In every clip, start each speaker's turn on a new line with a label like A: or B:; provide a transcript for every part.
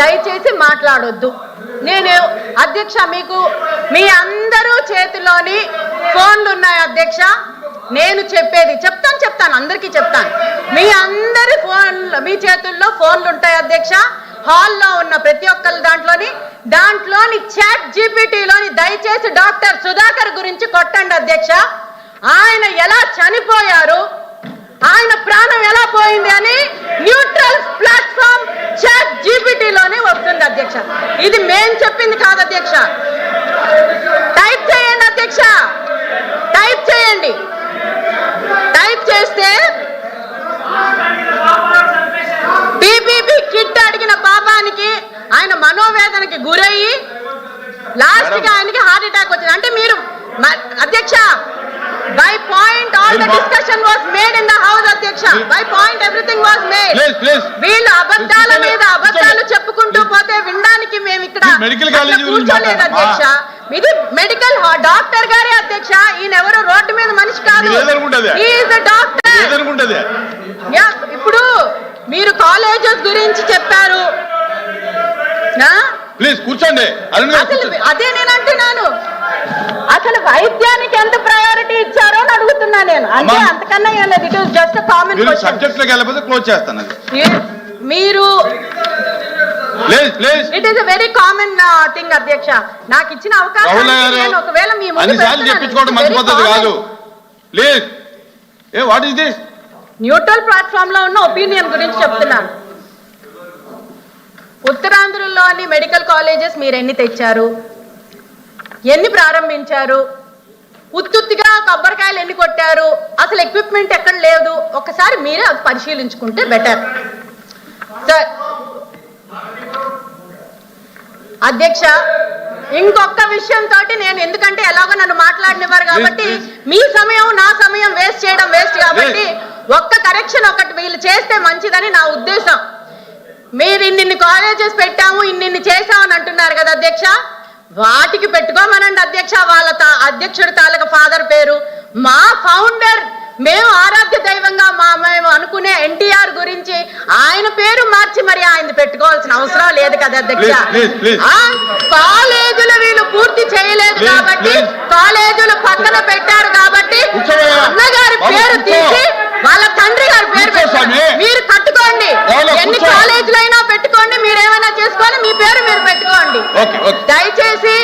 A: దయచేసి మాట్లాడొద్దు. నేను అధ్యక్ష మీకు మీ అందరూ చేతిలోని ఫోన్లు ఉన్నాయి అధ్యక్ష. నేను చెప్పేది చెప్తాను చెప్తాను అందరికీ చెప్తాను. మీ అందరి ఫోన్ మీ చేతుల్లో ఫోన్లు ఉంటాయి అధ్యక్ష. హాల్లో ఉన్న ప్రతి ఒక్కరి దాంట్లోని దాంట్లోని చాట్ జీపీటీలోని దయచేసి డాక్టర్ సుధాకర్ గురించి కొట్టండి అధ్యక్ష. ఆయన ఎలా చనిపోయారు? ఆయన ప్రాణం ఎలా పోయింది అని న్యూట్రల్ ప్లాట్ఫామ్ చాట్ జీపీటీలోనే వస్తుంది అధ్యక్ష ఇది మేం చెప్పింది కాదు అధ్యక్ష. టైప్ చేయండి అధ్యక్ష. టైప్ చేయండి. టైప్ చేస్తే బీబీబీ కిట్ అడిగిన పాపానికి ఆయన మనోవేదనకి గురయ్యి లాస్ట్కి ఆయనకి హార్ట్ అటాక్ వచ్చింది. అంటే మీరు అధ్యక్ష by point all the discussion was made in the house అధ్యక్ష. By point everything was made. వీళ్ళు అబద్ధాలు కూర్చోండి. చెప్పుకుంటూ పోతే వినడానికి మేము ఇక్కడ మీరు
B: మెడికల్ కాలేజీ కూర్చోలేదు. అధ్యక్ష.
A: ఇది మెడికల్ డాక్టర్ గారే అధ్యక్ష. ఈయన ఎవరు రోడ్డు మీద మనిషి కాదు. డాక్టర్ ఇప్పుడు మీరు కాలేజెస్ గురించి చెప్పారు?
B: ప్లీజ్ కూర్చోండి. అసలు.
A: అదే నేను అంటున్నాను. అసలు వైద్యానికి ఎంత ప్రయారిటీ ఇచ్చారో అని అడుగుతున్నా నేను. అంటే. అంతకన్నా ఏం లేదు. It is just common question subject
B: close చేస్తాను
A: మీరు it is very common thing అధ్యక్ష నాకు ఇచ్చిన అవకాశం ఒకవేళ మీ అన్నిసార్లు. చెప్పించుకోవడం మంచి పద్ధతి. కాదు.
B: ప్లీజ్ ఏ వాట్ ఇస్ దిస్
A: న్యూట్రల్ ప్లాట్ఫామ్లో ఉన్న ఒపీనియన్ గురించి చెప్తున్నాను. ఉత్తరాంధ్రలోని మెడికల్ కాలేజెస్ మీరు ఎన్ని తెచ్చారు? ఎన్ని ప్రారంభించారు? ఉత్తుత్తిగా కొబ్బరికాయలు ఎన్ని కొట్టారు? అసలు ఎక్విప్మెంట్ ఎక్కడ లేదు? ఒకసారి మీరే అది పరిశీలించుకుంటే బెటర్ అధ్యక్ష ఇంకొక విషయం తోటి నేను ఎందుకంటే ఎలాగో నన్ను మాట్లాడినవారు కాబట్టి మీ సమయం నా సమయం వేస్ట్ చేయడం వేస్ట్ కాబట్టి ఒక్క కరెక్షన్ ఒకటి వీళ్ళు చేస్తే మంచిదని నా ఉద్దేశం. మీరు ఇన్నిన్ని కాలేజెస్ పెట్టాము ఇన్నిన్ని చేసామని అంటున్నారు కదా అధ్యక్ష. వాటికి పెట్టుకోమనండి అధ్యక్ష వాళ్ళ అధ్యక్షుడి తాలూకా ఫాదర్ పేరు. మా ఫౌండర్ మేము ఆరాధ్య దైవంగా మా మేము అనుకునే ఎన్టీఆర్ గురించి ఆయన పేరు మార్చి మరి ఆయన పెట్టుకోవాల్సిన అవసరం లేదు కదా అధ్యక్ష. కాలేజీలు వీళ్ళు పూర్తి చేయలేదు కాబట్టి కాలేజీలు పక్కన పెట్టారు కాబట్టి అన్నగారి పేరు తీసి వాళ్ళ తండ్రి గారి పేరు పెట్టారు. మీరు కట్టుకోండి.
B: ఎన్ని
A: కాలేజీలు అయినా పెట్టుకోండి మీరేమైనా చేసుకోవాలి మీ పేరు మీరు పెట్టుకోండి. దయచేసి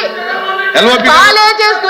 A: కాలేజెస్ గురించి